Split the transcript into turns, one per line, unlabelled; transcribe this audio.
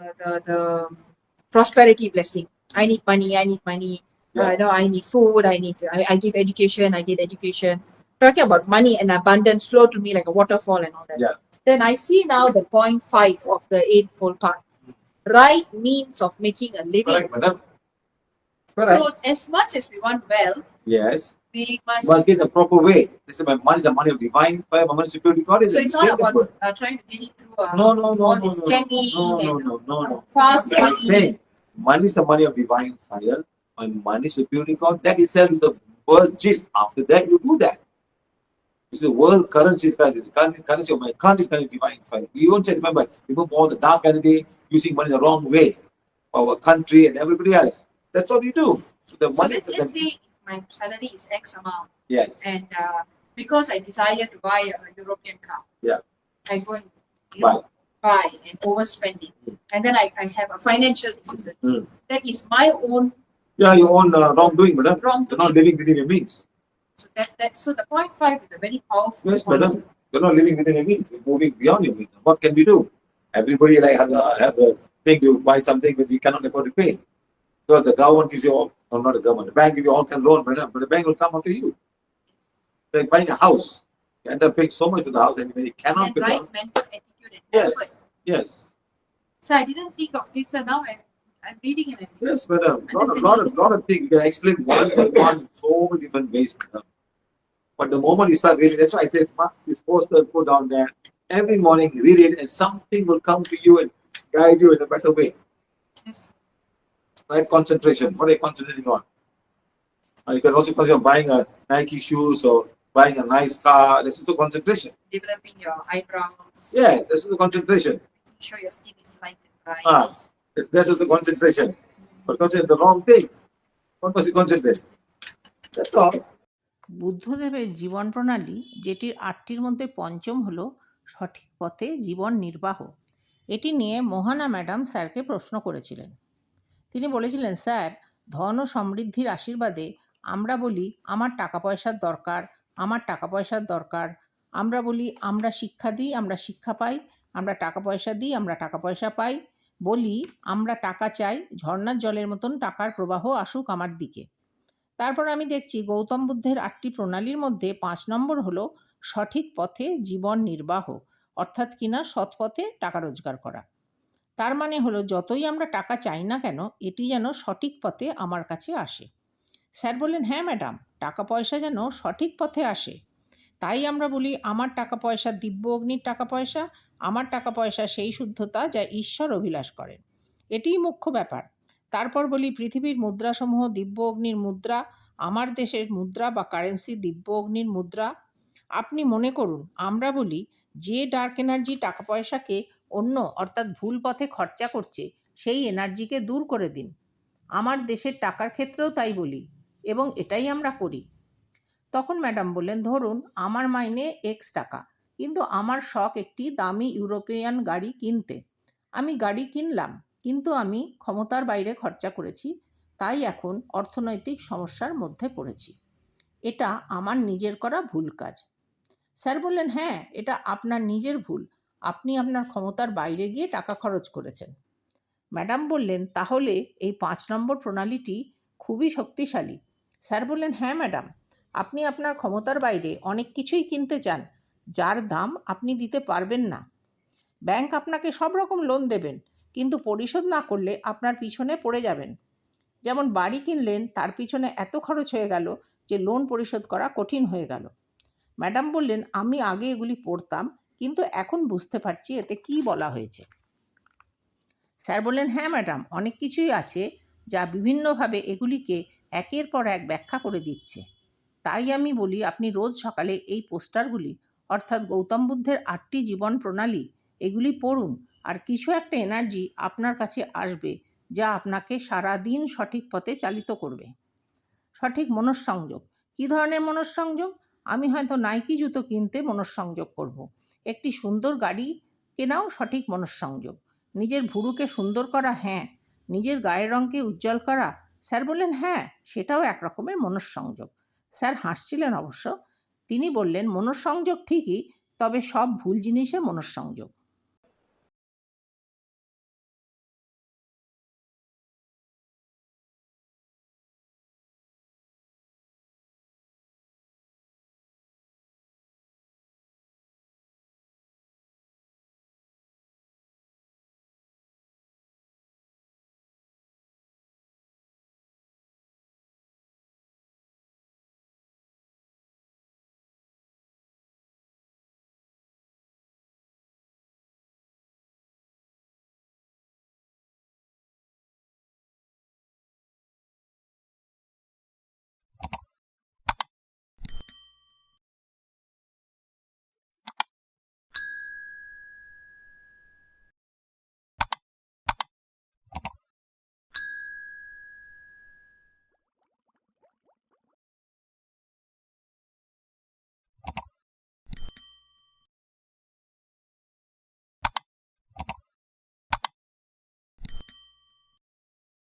uh, the the prosperity blessing. I need money. I need money. Uh,
Yeah.
you know, I need food. I need. I, I give education. I get education. Talking about money and abundance flow to me like a waterfall and all that.
Yeah.
Then I see now the point five of the eightfold path. Right means of making a living.
Correct, madam. Correct.
So as much as we want wealth,
yes.
We must.
Must get the proper way. This is my money is the money of divine fire, my money is security God is
so it's not
Say
about uh, trying to get it through uh,
No, no, no,
all
no,
this
no, no, no,
and
no, no, no.
fast
I'm saying money is the money of divine fire, and money purity God. That itself is the world gist. After that, you do that. It's the world currency is currency. Currency currency of my country is currency divine fire. You won't say, remember, remove all the dark energy, using money the wrong way for our country and everybody else. That's what you do. So the
So
money,
let, let's say my salary is X amount
yes,
and uh, because I desire to buy a European car,
Yeah.
I go and you know, buy and overspending,
Mm.
and then I, I have a financial difficulty.
Mm.
That is my own
yeah, your own uh, wrongdoing, madam. You're not living within your means.
So that, that so the point five is a very powerful.
Yes,
point.
madam. You're not living within your means. You're moving beyond your means. What can we do? Everybody like have the have the thing to buy something that we cannot afford to pay. Because the government gives you or not the government, the bank gives you all can loan, madam, but the bank will come after you. Like buying a house. You end up paying so much for the house and you cannot
And
pay
right
house.
mental attitude and effort.
Yes, yes,
So I didn't think of this, so now I'm, I'm reading and I'm
yes, madam. Lot of, lot of, lot of things. You can explain one by one, so many different ways, madam. But the moment you start reading, that's why I said, mark this poster, put down there. Every morning, read it, and something will come to you and guide you in a better way.
just
Right? Concentration. What are you concentrating on? Uh, you can also consider on buying a Nike shoes or buying a nice car. This is a concentration.
developing your eyebrows.
Yeah, this is a concentration.
Making sure your skin is light and bright.
Ah. This is a concentration. But concentrate the wrong things. What was you concentrate? That's all.
বুদ্ধদেবের জীবন প্রণালী যেটির আটটির মধ্যে পঞ্চম হলো সঠিক পথে জীবন নির্বাহ এটি নিয়ে মোহানা ম্যাডাম স্যারকে প্রশ্ন করেছিলেন তিনি বলেছিলেন, স্যার, ধন ও সমৃদ্ধির আশীর্বাদে আমরা বলি আমার টাকা পয়সার দরকার, আমার টাকা পয়সার দরকার। আমরা বলি আমরা শিক্ষা দিই, আমরা শিক্ষা পাই, আমরা টাকা পয়সা দিই, আমরা টাকা পয়সা পাই। বলি আমরা টাকা চাই, ঝর্ণার জলের মতন টাকার প্রবাহ আসুক আমার দিকে। তারপর আমি দেখছি গৌতম বুদ্ধের আটটি প্রণালীর মধ্যে পাঁচ নম্বর হলো সঠিক পথে জীবন নির্বাহ, অর্থাৎ কিনা সৎ পথে টাকা রোজগার করা। তার মানে হলো যতই আমরা টাকা চাই না কেন, এটি যেন সঠিক পথে আমার কাছে আসে। স্যার বললেন হ্যাঁ ম্যাডাম টাকা পয়সা যেন সঠিক পথে আসে। তাই আমরা বলি, আমার টাকা পয়সা দিব্য অগ্নির টাকা পয়সা আমার টাকা পয়সা সেই শুদ্ধতা যা ঈশ্বর অভিলাষ করেন। এটিই মুখ্য ব্যাপার। তারপর বলি, পৃথিবীর মুদ্রাসমূহ দিব্য অগ্নির মুদ্রা, আমার দেশের মুদ্রা বা কারেন্সি দিব্য অগ্নির মুদ্রা। আপনি মনে করুন, আমরা বলি, যে ডার্ক এনার্জি টাকা পয়সাকে অন্য অর্থাৎ ভুল পথে খরচা করছে, সেই এনার্জিকে দূর করে দিন। আমার দেশের টাকার ক্ষেত্রেও তাই বলি এবং এটাই আমরা করি। তখন ম্যাডাম বললেন, ধরুন আমার মাইনে এক্স টাকা, কিন্তু আমার শখ একটি দামি ইউরোপিয়ান গাড়ি কিনতে। আমি গাড়ি কিনলাম, কিন্তু আমি ক্ষমতার বাইরে খরচা করেছি, তাই এখন অর্থনৈতিক সমস্যার মধ্যে পড়েছি। এটা আমার নিজের করা ভুল কাজ। স্যার বললেন হ্যাঁ এটা আপনার নিজের ভুল। আপনি আপনার ক্ষমতার বাইরে গিয়ে টাকা খরচ করেছেন। ম্যাডাম বললেন, তাহলে এই পাঁচ নম্বর প্রণালীটি খুবই শক্তিশালী। স্যার বললেন হ্যাঁ ম্যাডাম, আপনি আপনার ক্ষমতার বাইরে অনেক কিছুই কিনতে চান, যার দাম আপনি দিতে পারবেন না। ব্যাংক আপনাকে সব রকম লোন দেবেন, কিন্তু পরিশোধ না করলে আপনার পিছনে পড়ে যাবেন। যেমন বাড়ি কিনলেন, তার পিছনে এত খরচ হয়ে গেল যে লোন পরিশোধ করা কঠিন হয়ে গেল। ম্যাডাম বললেন, আমি আগে এগুলি পড়তাম কিন্তু এখন বুঝতে পারছি এতে কি বলা হয়েছে। স্যার বললেন হ্যাঁ ম্যাডাম, অনেক কিছুই আছে যা বিভিন্নভাবে এগুলিকে একের পর এক ব্যাখ্যা করে দিচ্ছে। তাই আমি বলি, আপনি রোজ সকালে এই পোস্টারগুলি, অর্থাৎ গৌতম বুদ্ধের আটটি জীবন প্রণালী, এগুলি পড়ুন আর কিছু একটা এনার্জি আপনার কাছে আসবে যা আপনাকে সারা দিন সঠিক পথে চালিত করবে। সঠিক মনঃসংযোগ। কী ধরনের মনঃসংযোগ? আমি হয়তো নাইকি জুতো কিনতে মনঃসংযোগ করব। একটি সুন্দর গাড়ি কেনাও সঠিক মনঃসংযোগ। নিজের ভুরুকে সুন্দর করা হ্যাঁ। নিজের গায়ের রঙকে উজ্জ্বল করা, স্যার বললেন হ্যাঁ সেটাও এক রকমের মনঃসংযোগ। স্যার হাসছিলেন অবশ্য। তিনি বললেন, মনঃসংযোগ ঠিকই, তবে সব ভুল জিনিসে মনঃসংযোগ।